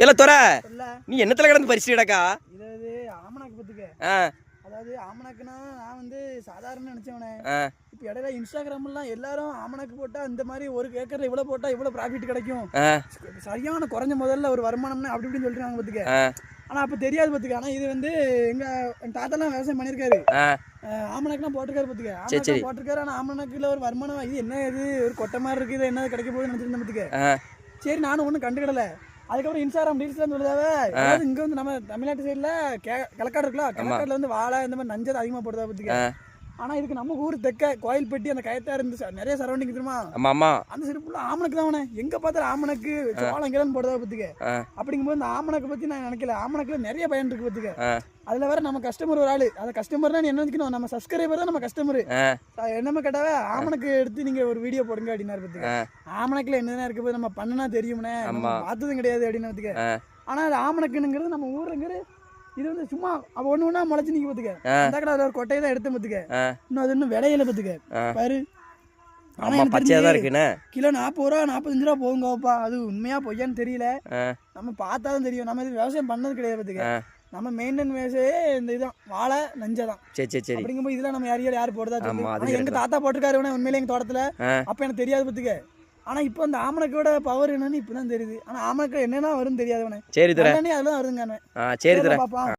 இல்ல துறை நீ என்னத்துல கிடந்து பரிசுடக்கா இதாவது ஆமனாக்கு பத்துக்க. அதாவது ஆமனாக்குனா நான் வந்து சாதாரண நினைச்சவனே. இப்போ இடையில இன்ஸ்டாகிராம்லாம் எல்லாரும் ஆமனாக்கு போட்டா இந்த மாதிரி ஒரு ஏக்கர்ல இவ்வளோ போட்டா இவ்வளோ ப்ராஃபிட் கிடைக்கும். சரியான குறைஞ்ச முதல்ல ஒரு வருமானம்னு அப்படி இப்படின்னு சொல்லிட்டு பத்துக்க. ஆனா அப்ப தெரியாது பத்துக்க. ஆனா இது வந்து எங்க என் தாத்தாலாம் விவசாயம் பண்ணியிருக்காரு. ஆ. அஹ் ஆமணக்குலாம் போட்டிருக்காரு பத்துக்க. ஆமணக்கு போட்டிருக்காரு. ஆனா ஆமணக்குல ஒரு வருமானம் இது என்ன இது? ஒரு கொட்டை மாதிரி இருக்கு இது என்ன கிடைக்க போகுதுன்னு நினைச்சிருந்தேன் பத்துக்க. சரி நானும் ஒன்றும் கண்டுக்கிடல. அதுக்கப்புறம் இன்ஸ்டாகிராம் ரீல்ஸ்லாம் சொல்லுதாவ? இங்க வந்து நம்ம தமிழ்நாட்டு சைடுல கிழக்காடு இருக்குல்ல கிழக்காடுல வந்து வாழை இந்த மாதிரி நஞ்சது அதிகமா போடுதா பத்துக்க? ஆனா இதுக்கு நம்ம ஊர் தெக்க கோயில்பட்டி அந்த கயத்தாறு இருந்து நிறைய சரௌண்டிங் தெரியுமா? ஆமா ஆமா. அந்த சைடு ஃபுல்லாக ஆமணக்கு தான் அவனே. எங்க பார்த்தாலும் ஆமணக்கு சோளம் கிழன்னு போடுறதா பத்துக்க. அப்படிங்கும்போது இந்த ஆமணக்கு பத்தி நான் நினைக்கல. ஆமணக்குல நிறைய பயன் இருக்கு பத்துக்க அதுல வேற நம்ம கஸ்டமர் ஒரு ஆளு. அந்த கஸ்டமர்னா நீ என்ன நினைக்கணும்? நம்ம சப்ஸ்கிரைபர் தான் நம்ம கஸ்டமர் என்னமே கேட்டாவே? ஆமணக்கு எடுத்து நீங்க ஒரு வீடியோ போடுங்க அப்படின்னாரு பத்துக்க ஆ. ஆமணக்குல என்னென்ன இருக்கு போது நம்ம பண்ணுனா தெரியும்னே. பார்த்ததும் கிடையாது அப்படின்னு பத்துக்க ஆனா அது ஆமணக்குங்கிறது நம்ம ஊருங்கிறது இது வந்து சும்மா அவ ஒண்ணு ஒண்ணா முளைச்சு நிக்க பத்துக்க. அந்த கடை ஒரு கொட்டையை தான் எடுத்து பத்துக்க. இன்னும் அது இன்னும் விளையில பத்துக்க. பாரு. ஆமா பச்சையா தான் இருக்குண்ணே கிலோ நாற்பது ரூபா நாற்பத்தஞ்சு ரூபா போகுங்கப்பா அது உண்மையா பொய்யான்னு தெரியல. நம்ம பார்த்தா தான் தெரியும். நம்ம இது விவசாயம் பண்ணது கிடையாது பார்த்துக்க ஆ. நம்ம மெயின்டைன் விவசாயே இந்த இதுதான். வாழை நஞ்சை தான். சரி சரி சரி. அப்படிங்கும்போது இதெல்லாம் நம்ம யார் யார் யார் போடுறதா எங்க தாத்தா போட்டிருக்காரு உண்மையிலே எங்க தோட்டத்துல. அப்ப எனக்கு தெரியாது பார்த்துக்க ஆனா இப்போ அந்த ஆமணக்கோட பவர் என்னன்னு இப்பதான் தெரியுது. ஆனா ஆமணக்கு என்னென்ன வரும்னு தெரியாதவனே. சரி துறை அதெல்லாம் வருதுங்க சரி துறை பாப்பா